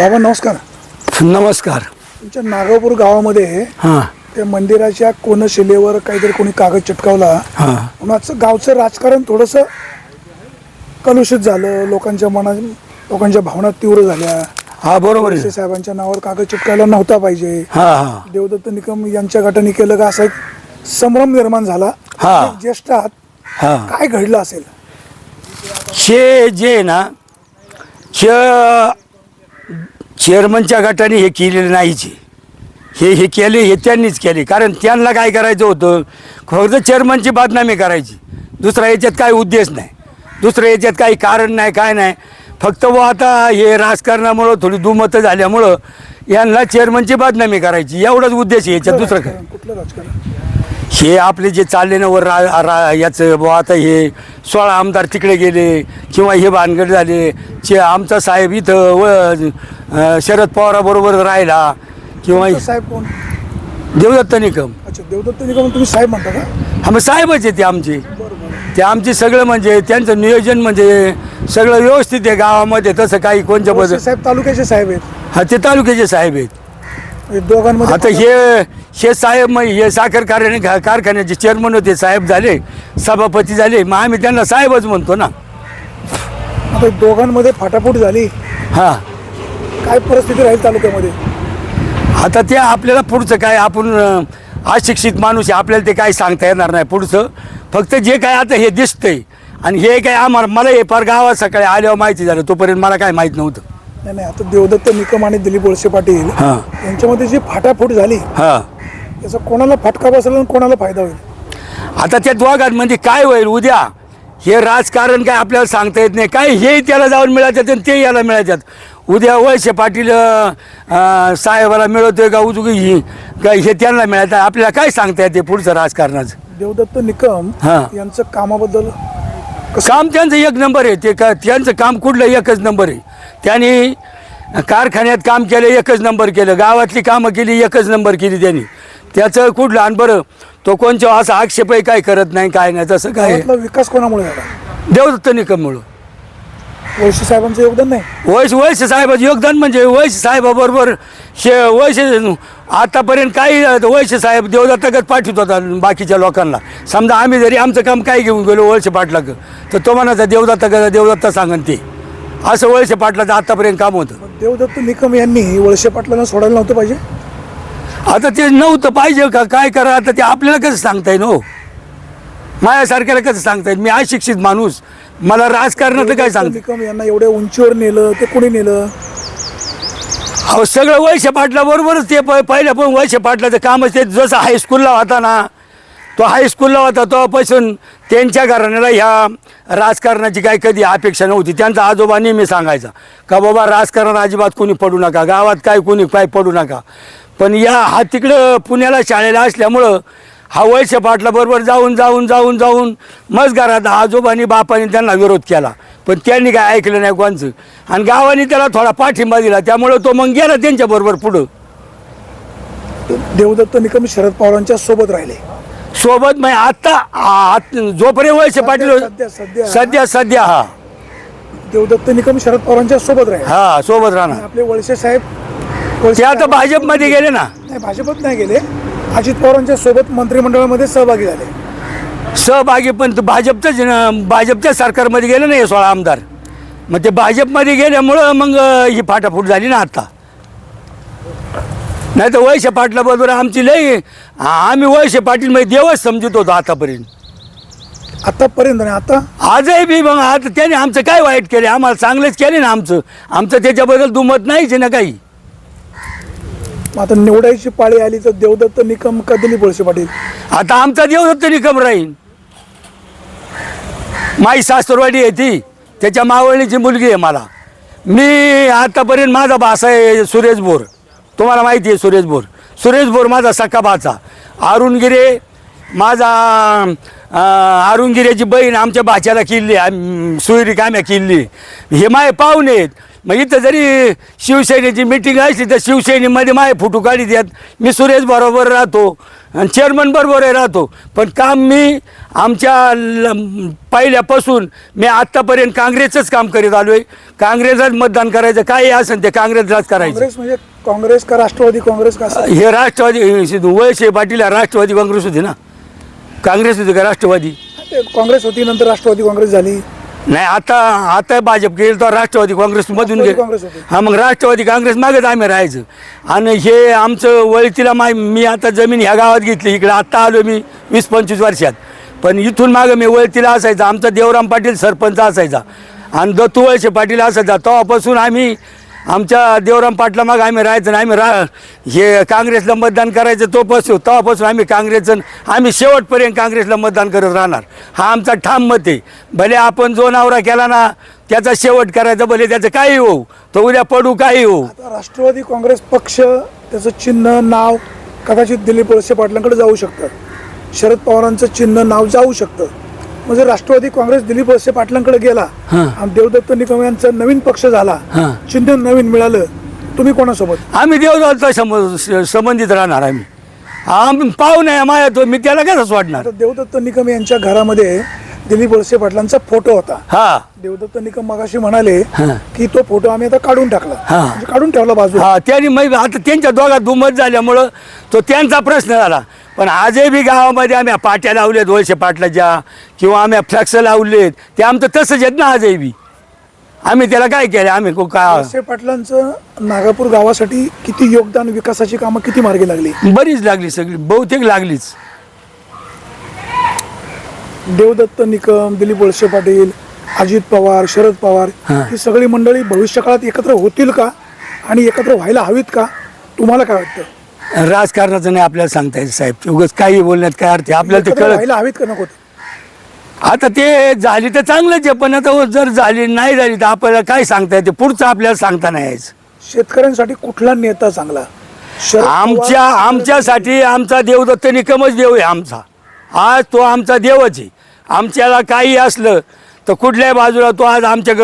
बाबा नमस्कार. नमस्कार. तुमच्या नागापूर गावामध्ये हां. त्या मंदिराच्या कोनशिलेवर काहीतरी कोणी कागद चिटकावला हां. कुणाचं गावचं राजकारण थोडंसं कलुषित झालं. लोकांच्या मनात लोकांच्या भावना तीव्र झाल्या. हा बरोबर आहे. वळसे साहेबांच्या नावावर कागद चिटकायला नव्हता पाहिजे. हां हां. देवदत्त निकम यांच्या गटाने केलं का असा एक संभ्रम निर्माण झाला. हा. एक ज्येष्ठ आहात हां. काय घडलं असेल? हे जे आहे ना चेअरमनच्या गटाने हे केलेलं नाहीचे हे हे केले हे त्यांनीच केले. कारण त्यांना काय करायचं होतं? फक्त चेअरमनची बदनामी करायची. दुसरा याच्यात काही उद्देश नाही. दुसरं याच्यात काही कारण नाही काय नाही. फक्त व आता हे राजकारणामुळं थोडी दुमतं झाल्यामुळं यांना चेअरमनची बदनामी करायची. एवढाच उद्देश आहे याच्यात दुसरं काय? हे आपले जे चालले ना वर रा रा याचं बुवा आता हे सोळा आमदार तिकडे गेले किंवा हे भानगड झाले. चे आमचा साहेब इथं व अं, शरद पवाराबरोबर राहिला किंवा तुमचं साहेब कोण? देवदत्त निकम. अच्छा देवदत्त निकम तुम्ही साहेब म्हणता का? हा मग साहेबच आहे ते आमचे. बरं बरं ते आमचे सगळं म्हणजे त्यांचं नियोजन म्हणजे सगळं व्यवस्थित आहे गावामध्ये तसं काही कोणत्या वळसे बदल साहेब तालुक्याचे साहेब आहेत. हा ते तालुक्याचे साहेब आहेत. म्हणजे दोघांमध्ये आता हे हे साहेब मग हे साखर कारखाने कारखान्याचे चेअरमन होते साहेब झाले सभापती झाले मग आम्ही त्यांना साहेबच म्हणतो ना. आता दोघांमध्ये फाटाफूट झाली. हां. काय परिस्थिती राहील तालुक्यामध्ये? आता ते आपल्याला पुढचं काय आपण अशिक्षित माणूस आहे आपल्याला ते काही सांगता येणार नाही पुढचं. फक्त जे काय आता हे दिसतंय आणि हे काय आम्हाला मला हे फार गावात सकाळी आल्यावर माहिती झालं तोपर्यंत मला काय माहीत नव्हतं. नाही नाही आता देवदत्त निकम आणि दिलीप वळसे पाटील हां. यांच्यामध्ये जी फाटाफूट झाली हां. त्याचा कोणाला फटका बसला आणि कोणाला फायदा होईल? आता त्या दोघांमध्ये काय होईल उद्या? हे राजकारण काय आपल्याला सांगता येत नाही. काय हे त्याला जाऊन मिळायच्यात आणि ते याला मिळायच्यात उद्या वैश्य पाटील अं, साहेबाला मिळवतोय का उजगी ही का हे त्यांना मिळायचं आपल्याला काय सांगता येते पुढचं राजकारणाचं? देवदत्त निकम हां. यांचं कामाबद्दल काम त्यांचं एक नंबर आहे. ते का त्यांचं काम कुठलं एकच नंबर आहे. त्यांनी कारखान्यात काम केलं एकच नंबर केलं. गावातली कामं केली एकच नंबर केली त्यांनी. त्याचं कुठलं? आणि बरं तो कोणच्या असा आक्षेपही काय करत नाही काय नाही तसं काय गावातला विकास कोणामुळे झाला? देवदत्त निकममुळं. वळसे साहेबांचं योगदान नाही. वैश वैश्य साहेबाचं योगदान म्हणजे वैश्य साहेबाबरोबर शे वैश्य आतापर्यंत काही वैश्य साहेब देवदत्तगत पाठवत होता बाकीच्या लोकांना. समजा आम्ही जरी आमचं काम काय घेऊन गेलो वळसे पाटलाक तर तो म्हणायचा देवदत्त देवदत्त सांगन ते. असं वळसे पाटलाचं आतापर्यंत काम होतं. देवदत्त निकम यांनी वळसे पाटलांना सोडायला नव्हतं पाहिजे? आता ते नव्हतं पाहिजे का? काय करा? आता ते आपल्याला कसं सांगता येईल हो? माझ्यासारख्याला कसं सांगता येईल? मी अशिक्षित माणूस. मला राजकारणाचं काय सांगता? निकम यांना एवढ्या उंचीवर नेलं ते कोणी नेलं? अहो सगळं वैश्य पाटला बरोबरच ते प पहिलं पण वैश्य पाटलाचं कामच ते जसं हायस्कूलला होता ना तो हायस्कूलला होता तेव्हापासून त्यांच्या घराण्याला ह्या राजकारणाची काही कधी अपेक्षा नव्हती. त्यांचा आजोबा नेहमी सांगायचा का बाबा राजकारणात अजिबात कोणी पडू नका. गावात काय कोणी काय पडू नका. पण या हा तिकडं पुण्याला शाळेला असल्यामुळं हा वैश्य पाटला बरोबर जाऊन जाऊन जाऊन जाऊन मग घरात आजोबानी बापाने त्यांना विरोध केला. पण त्यांनी काय ऐकलं नाही कोणचं. आणि गावाने त्याला थोडा पाठिंबा दिला. त्यामुळं तो मग गेला त्यांच्याबरोबर पुढं. देवदत्त निकम शरद पवारांच्या सोबत राहिले. सोबत मग आता आत- जोपर्यंत वैश्य पाटील सध्या सध्या. सध्या सध्या हा. देवदत्त निकम शरद पवारांच्या सोबत राहिले. हा सोबत राहणार. आपले वळसे साहेब ते आता साहेब- भाजपमध्ये गेले ना? नाही भाजपत नाही गेले. अजित पवारांच्या सोबत मंत्रिमंडळामध्ये सहभागी झाले. सहभागी पण न- भाजपच्या सरकारमध्ये गेले ना हे सोळा आमदार. मग ते भाजपमध्ये गेल्यामुळं मग ही फाटाफूट झाली ना आता. नाही तर वैश्य पाटलाबरोबर आमची लई आम्ही वैश्य पाटील म्हणजे देवच समजत होतो आतापर्यंत. आतापर्यंत आणि आता? आजही बी मग आता त्याने आमचं काय वाईट केले? आम्हाला चांगलेच केले ना आमचं. आमचं त्याच्याबद्दल दुमत नाहीच ना काही. मग आता निवडायची पाळी आली तर देवदत्त निकम का दिलीप वळसे पाटील. आता आमचा देवदत्त निकम राहील. माई सासरवाडी आहे ती. त्याच्या मावळणीची मुलगी आहे मला. मी आतापर्यंत माझा भासा आहे सुरेश बोर. तुम्हाला माहिती आहे सुरेश बोर. सुरेश बोर माझा सखा भाचा. माझा अं, अरुण गिरेची बहीण आमच्या भाच्याला किल्ली सुरी काम्या किल्ली. हे माय पाहुणे आहेत. मग इथं जरी शिवसेनेची मिटिंग असली तर शिवसेनेमध्ये माय फोटो काढीत आहेत. मी सुरेश बरोबर राहतो आणि चेअरमन बरोबर आहे राहतो. पण काम मी आमच्या ल- पहिल्यापासून मी आत्तापर्यंत काँग्रेसच काम करीत आलो आहे काँग्रेसच मतदान करायचं काही असेल ते काँग्रेसलाच करायचं. काँग्रेस म्हणजे काँग्रेस का राष्ट्रवादी काँग्रेस का हे राष्ट्रवादी वळसे पाटील राष्ट्रवादी काँग्रेस होती ना. काँग्रेस होती का राष्ट्रवादी? ते काँग्रेस होती नंतर राष्ट्रवादी काँग्रेस झाली. नाही आता आता भाजप गेल तर राष्ट्रवादी काँग्रेस मधून राष्ट्रवादी गेल काँग्रेस होती. हा मग राष्ट्रवादी काँग्रेस मागेच आम्ही राहायचं. आणि हे आमचं वळतीला माय मी आता जमीन ह्या गावात घेतली इकडे आत्ता आलो मी वीस पंचवीस वर्षात. पण इथून मागं मी वळतीला असायचा आमचा देवराम पाटील सरपंच असायचा. आणि दत्तू वळसे पाटील असायचा. तेव्हापासून आम्ही आमच्या देवराम पाटला मग आम्ही राहायचं आम्ही रा हे काँग्रेसला मतदान करायचं तोपासून तेव्हापासून आम्ही काँग्रेसचं आम्ही शेवटपर्यंत काँग्रेसला मतदान करत राहणार. हा आमचा ठाम मत आहे. भले आपण जो नवरा केला ना त्याचा शेवट करायचा भले त्याचं काही होऊ तो उद्या पडू काही होऊ. आता राष्ट्रवादी काँग्रेस पक्ष त्याचं चिन्ह नाव कदाचित दिलीप वळसे पाटलांकडे जाऊ शकतं. शरद पवारांचं चिन्ह नाव जाऊ शकतं. म्हणजे राष्ट्रवादी काँग्रेस दिलीप वळसे पाटलांकडे गेला. आणि देवदत्त निकम यांचा नवीन पक्ष झाला. चिन्ह नवीन मिळालं तुम्ही कोणासोबत आम्ही देवदत्ता सम संबंधित राहणार आम्ही आम्ही पाहू नये माया तो मी त्याला कसं सोडणार आता देवदत्त निकम यांच्या घरामध्ये दिलीप वळसे पाटलांचा फोटो होता. हा. देवदत्त निकम मगाशी म्हणाले. की तो फोटो आम्ही आता काढून टाकला. हां. म्हणजे काढून ठेवला बाजूला. हा त्यांनी मग आता त्यांच्या दोघात दुमत झाल्यामुळं तो त्यांचा प्रश्न झाला. पण आजही बी गावामध्ये आम्ही पाट्या लावल्यात वळसे पाटलाच्या किंवा आम्ही फ्लॅक्स लावलेत. ते आमचं तसंच आहेत ना आजही बी. आम्ही त्याला काय केलं? आम्ही को- का वळसे पाटलांचं नागापूर गावासाठी किती योगदान विकासाची कामं किती मार्गी लागली? बरीच लागली सगळी बहुतेक लागलीच. देवदत्त निकम दिलीप वळसे पाटील अजित पवार शरद पवार हां. ही सगळी मंडळी भविष्य काळात एकत्र होतील का? आणि एकत्र व्हायला हवीत का? तुम्हाला काय वाटतं? राजकारणाचं नाही आपल्याला सांगता येईल साहेब. उगाच काही बोलण्यात काय अर्थ आहे? आपल्याला ते एकत्र कळत व्हायला हवीत का नको आता ते झाली तर चांगलंच आहे पण आता जर झाली नाही झाली तर आपल्याला काय सांगता येते? पुढचं आपल्याला सांगता नाही यायचं. शेतकऱ्यांसाठी कुठला नेता चांगला? शरद पवार- आमच्या आमच्यासाठी आमचा देवदत्त निकमच देव आहे आमचा. आज तो आमचा देवच आहे. आमच्याला काही असलं तर कुठल्याही बाजूला तो आज आमच्या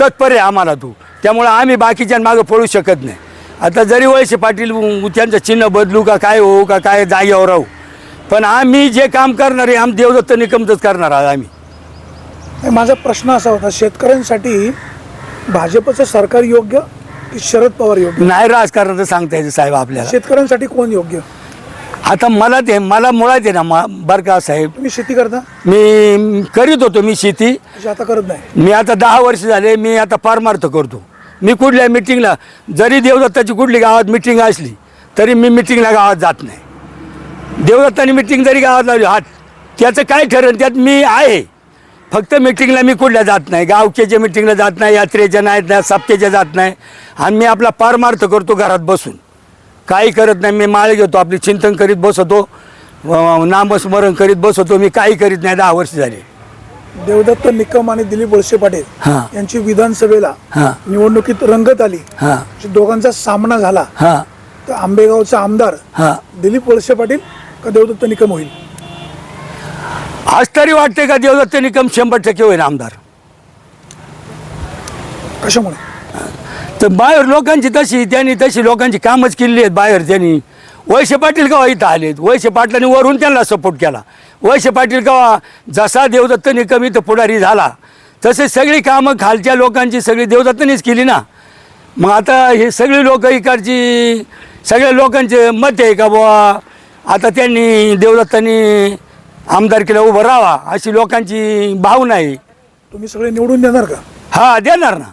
तत्पर आहे आम्हाला तो. त्यामुळं आम्ही बाकीच्या मागं पडू शकत नाही. आता जरी वळसे पाटील त्यांचं चिन्ह बदलू का काय होऊ का काय जागेवर राहू. पण आम्ही जे काम करणार आहे आम देवदत्त निकमचंच करणार आहोत आम्ही. माझा प्रश्न असा होता शेतकऱ्यांसाठी भाजपचं सरकार योग्य की शरद पवार योग्य? नाही राजकारणाचं सांगता येतं साहेब आपल्याला. शेतकऱ्यांसाठी कोण योग्य? आता मला ते मला मुळात आहे ना मा- बरं का साहेब. तुम्ही शेती करता? मी करीत होतो मी शेती. अशी आता करत नाही. मी आता दहा वर्ष झाले मी आता पारमार्थ करतो. मी कुठल्या मिटिंगला जरी देवदत्ताची कुठली गावात मिटिंग असली तरी मी मिटिंगला गावात जात नाही. देवदत्ताने मिटिंग जरी गावात लावली हा त्याचं काय ठरेल त्यात मी आहे. फक्त मिटिंगला मी कुठल्या जात नाही. गावकेच्या मिटिंगला जात नाही यात्रेच्या नाहीत नाही सप्तेच्या जात नाही. आणि मी आपला पारमार्थ करतो घरात बसून. काही करत नाही. मी माळ घेतो आपली चिंतन करीत बसतो. अं, नामस्मरण करीत बसतो. मी काही करीत नाही. दहा वर्ष झाले. देवदत्त निकम आणि दिलीप वळसे पाटील हां. यांची विधानसभेला हां. निवडणुकीत रंगत आली. हां. दोघांचा सामना झाला. हां. तर आंबेगावचा आमदार हां. दिलीप वळसे पाटील का देवदत्त निकम होईल? आज तरी वाटते का देवदत्त निकम शंभर टक्के होईल आमदार? कशामुळे? तर बाहेर लोकांची तशी त्यांनी तशी लोकांची कामच केली आहेत बाहेर त्यांनी. वैशे पाटील कवा इथं आलेत वैशे पाटलांनी वरून त्यांना सपोर्ट केला. वैशे पाटील कवा जसा देवदत्त निकम इथं पुढारी झाला तसे सगळी कामं खालच्या लोकांची सगळी देवदत्तनीच केली ना. मग आता हे सगळी लोक इकडची सगळ्या लोकांचे मत आहे का बुवा? आता त्यांनी देवदत्तांनी आमदारकीला उभं राहावा अशी लोकांची भावना आहे. तुम्ही सगळे निवडून देणार का? हा देणार ना.